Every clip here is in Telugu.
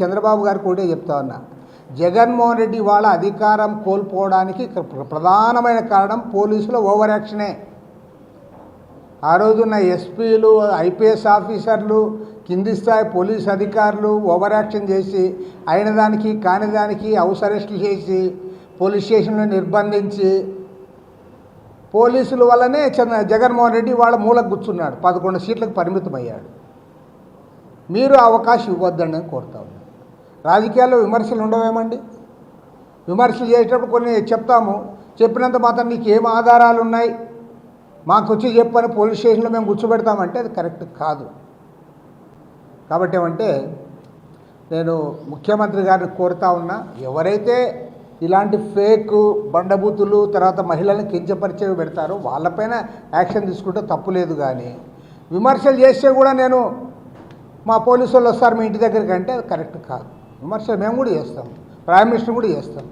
చంద్రబాబు గారికి ఒకటే చెప్తా ఉన్నా. జగన్మోహన్ రెడ్డి వాళ్ళ అధికారం కోల్పోవడానికి ప్రధానమైన కారణం పోలీసుల ఓవర్ యాక్షనే ఆ రోజున్న ఎస్పీలు ఐపీఎస్ ఆఫీసర్లు కింది స్థాయి పోలీస్ అధికారులు ఓవర్ యాక్షన్ చేసి అయిన దానికి కాని దానికి హౌస్ అరెస్టులు చేసి పోలీస్ స్టేషన్లో నిర్బంధించి పోలీసుల వల్లనే చంద్ర జగన్మోహన్ రెడ్డి వాళ్ళ మూలకు కూర్చున్నాడు పదకొండు సీట్లకు పరిమితమయ్యాడు. మీరు అవకాశం ఇవ్వద్దండి అని రాజకీయాల్లో విమర్శలు ఉండవేమండి? విమర్శలు చేసేటప్పుడు కొన్ని చెప్తాము. చెప్పినంత మాత్రం నీకు ఏం ఆధారాలు ఉన్నాయి? మాకు వచ్చి చెప్పని పోలీస్ స్టేషన్లో మేము కూర్చోబెడతామంటే అది కరెక్ట్ కాదు. కాబట్టి ఏమంటే నేను ముఖ్యమంత్రి గారిని కోరుతా ఉన్నా ఎవరైతే ఇలాంటి ఫేక్ బండబూతులు తర్వాత మహిళలను కించపరిచేవి పెడతారో వాళ్ళపైన యాక్షన్ తీసుకుంటే తప్పులేదు కానీ విమర్శలు చేస్తే కూడా నేను మా పోలీసు వాళ్ళు వస్తారు మీ ఇంటి దగ్గరికి అంటే అది కరెక్ట్ కాదు. విమర్శలు మేము కూడా చేస్తాం. ప్రైమ్ మినిస్టర్ కూడా చేస్తాం.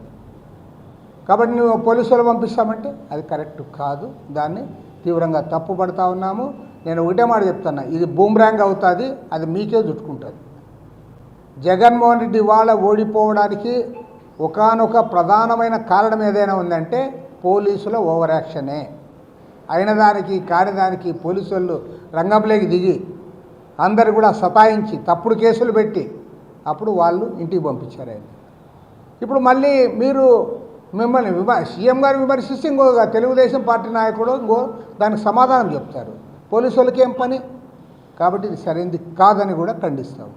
కాబట్టి నువ్వు పోలీసులు పంపిస్తామంటే అది కరెక్ట్ కాదు. దాన్ని తీవ్రంగా తప్పు పడతా ఉన్నాము. నేను ఒకటే మాట చెప్తున్నా. ఇది బూమ్రాంగ్ అవుతుంది అది మీకే చుట్టుకుంటుంది. జగన్మోహన్ రెడ్డి వాళ్ళ ఓడిపోవడానికి ఒకానొక ప్రధానమైన కారణం ఏదైనా ఉందంటే పోలీసుల ఓవర్ యాక్షనే అయిన దానికి కాని దానికి పోలీసు వాళ్ళు రంగంలోకి దిగి అందరు కూడా సతాయించి తప్పుడు కేసులు పెట్టి అప్పుడు వాళ్ళు ఇంటికి పంపించారు ఆయన. ఇప్పుడు మళ్ళీ మీరు మిమ్మల్ని విమర్ సీఎం గారు విమర్శిస్తే ఇంకో తెలుగుదేశం పార్టీ నాయకుడు ఇంకో దానికి సమాధానం చెప్తారు. పోలీసు వాళ్ళకి ఏం పని? కాబట్టి ఇది సరైనది కాదని కూడా ఖండిస్తాం